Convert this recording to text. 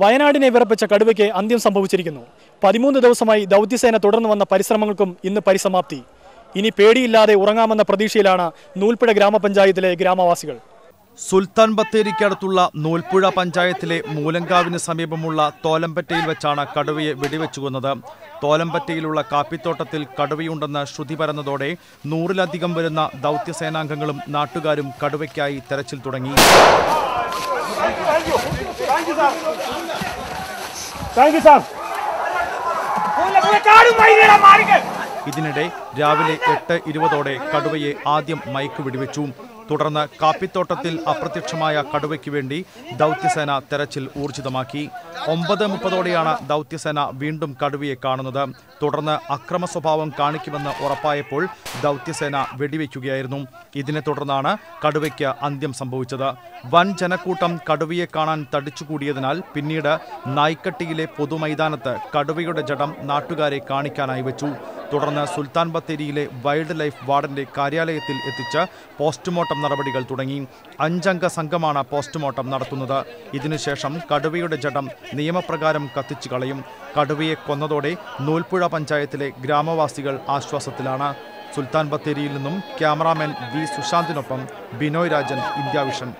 വയനാടിനെ വിറപ്പിച്ച കടുവയ്ക്ക് അന്ത്യം സംഭവിച്ചിരിക്കുന്നു. പതിമൂന്ന് ദിവസമായി ദൗത്യസേന തുടർന്നു വന്ന പരിശ്രമങ്ങൾക്കും ഇന്ന് പരിസമാപ്തി. ഇനി പേടിയില്ലാതെ ഉറങ്ങാമെന്ന പ്രതീക്ഷയിലാണ് നൂൽപ്പുഴ ഗ്രാമപഞ്ചായത്തിലെ ഗ്രാമവാസികൾ. സുൽത്താൻ ബത്തേരിക്കടുത്തുള്ള നൂൽപ്പുഴ പഞ്ചായത്തിലെ മൂലങ്കാവിന് സമീപമുള്ള തോലമ്പറ്റയിൽ വെച്ചാണ് കടുവയെ വെടിവെച്ചു കൊന്നത് തോലമ്പറ്റയിലുള്ള കാപ്പിത്തോട്ടത്തിൽ കടുവയുണ്ടെന്ന് ശ്രുതി പരന്നതോടെ നൂറിലധികം വരുന്ന ദൗത്യസേനാംഗങ്ങളും നാട്ടുകാരും കടുവയ്ക്കായി തെരച്ചിൽ തുടങ്ങി. ഇതിനിടെ രാവിലെ എട്ട് ഇരുപതോടെ കടുവയെ ആദ്യം മയക്ക് വെടിവെച്ചു. തുടർന്ന് കാപ്പിത്തോട്ടത്തിൽ അപ്രത്യക്ഷമായ കടുവയ്ക്ക് വേണ്ടി ദൗത്യസേന തെരച്ചിൽ ഊർജിതമാക്കി. ഒമ്പത് മുപ്പതോടെയാണ് ദൗത്യസേന വീണ്ടും കടുവയെ കാണുന്നത്. തുടർന്ന് അക്രമ സ്വഭാവം കാണിക്കുമെന്ന് ഉറപ്പായപ്പോൾ ദൗത്യസേന വെടിവെക്കുകയായിരുന്നു. ഇതിനെ തുടർന്നാണ് കടുവയ്ക്ക് അന്ത്യം സംഭവിച്ചത്. വൻ ജനക്കൂട്ടം കടുവയെ കാണാൻ തടിച്ചുകൂടിയതിനാൽ പിന്നീട് നായ്ക്കട്ടിയിലെ പൊതുമൈതാനത്ത് കടുവയുടെ ജഡം നാട്ടുകാരെ കാണിക്കാനായി വെച്ചു. തുടർന്ന് സുൽത്താൻ ബത്തേരിയിലെ വൈൽഡ് ലൈഫ് വാർഡന്റെ കാര്യാലയത്തിൽ എത്തിച്ച് പോസ്റ്റ്മോർട്ടം നടപടികൾ തുടങ്ങി. അഞ്ചംഗ സംഘമാണ് പോസ്റ്റ്മോർട്ടം നടത്തുന്നത്. ഇതിനുശേഷം കടുവയുടെ ജഡം നിയമപ്രകാരം കത്തിച്ചു കളയും. കടുവയെ കൊന്നതോടെ നൂൽപ്പുഴ പഞ്ചായത്തിലെ ഗ്രാമവാസികൾ ആശ്വാസത്തിലാണ്. സുൽത്താൻ ബത്തേരിയിൽ നിന്നും ക്യാമറാമാൻ വി സുശാന്തിനൊപ്പം ബിനോയ് രാജൻ ഇന്ത്യ വിഷൻ.